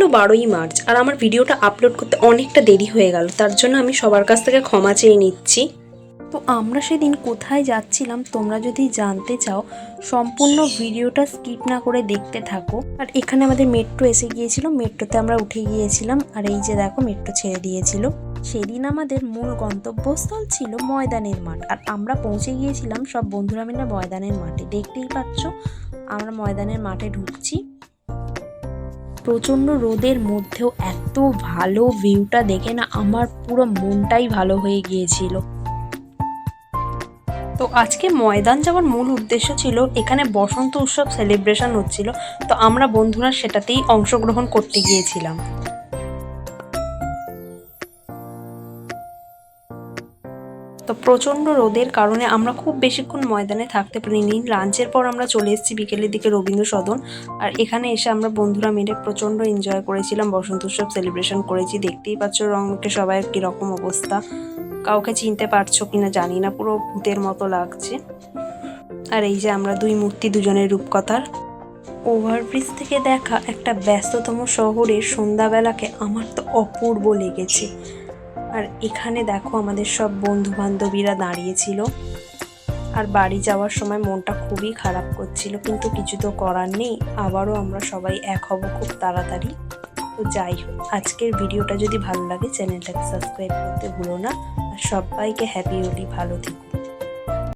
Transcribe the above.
ছিল বারোই মার্চ আর আমার ভিডিওটা আপলোড করতে অনেকটা দেরি হয়ে গেল, তার জন্য আমি সবার কাছ থেকে ক্ষমা চেয়ে নিচ্ছি। তো আমরা সেদিন কোথায় যাচ্ছিলাম তোমরা যদি জানতে চাও, সম্পূর্ণ ভিডিওটা স্কিপ না করে দেখতে থাকো। আর এখানে আমাদের মেট্রো এসে গিয়েছিল মেট্রোতে আমরা উঠে গিয়েছিলাম, আর এই যে দেখো মেট্রো ছেড়ে দিয়েছিল। সেদিন আমাদের মূল গন্তব্যস্থল ছিল ময়দানের মাঠ, আর আমরা পৌঁছে গিয়েছিলাম সব বন্ধুরা মিলে ময়দানের মাঠে। দেখতেই পাচ্ছ, আমরা ময়দানের মাঠে ঢুকছি। প্রচণ্ড রোদের মধ্যেও এত ভালো ভিউটা দেখে না আমার পুরো মনটাই ভালো হয়ে গিয়েছিল। তো আজকে ময়দান যাওয়ার মূল উদ্দেশ্য ছিল, এখানে বসন্ত উৎসব সেলিব্রেশন হচ্ছিল, তো আমরা বন্ধুরা সেটাতেই অংশগ্রহণ করতে গিয়েছিলাম। তো প্রচণ্ড রোদের কারণে আমরা খুব বেশিক্ষণ ময়দানে থাকতে পারিনি। লাঞ্চের পর আমরা চলে এসেছি বিকেলের দিকে রবীন্দ্র সদন আর এখানে এসে আমরা বন্ধুরা মিলে প্রচণ্ড এনজয় করেছিলাম। বসন্ত উৎসব সেলিব্রেশন করেছি। দেখতেই পাচ্ছ রঙকে সবাই কীরকম অবস্থা। কাউকে চিনতে পারছ কিনা জানি না। পুরো ভূতের মতো লাগছে। আর এই যে আমরা দুই মূর্তি দুজনের রূপকথার। ওভারব্রিজ থেকে দেখা একটা ব্যস্ততম শহরের সন্ধ্যাবেলাকে আমার তো অপূর্ব লেগেছে। আর এখানে দেখো আমাদের সব বন্ধু বান্ধবীরা দাঁড়িয়েছিল। আর বাড়ি যাওয়ার সময় মনটা খুবই খারাপ করছিল, কিন্তু কিছু তো করার নেই। আবারও আমরা সবাই এক হব খুব তাড়াতাড়ি। তো যাই হোক, আজকের ভিডিওটা যদি ভালো লাগে, চ্যানেলটাকে সাবস্ক্রাইব করতে ভুলো না। আর সবাইকে হ্যাপি হোলি ভালো থেকো।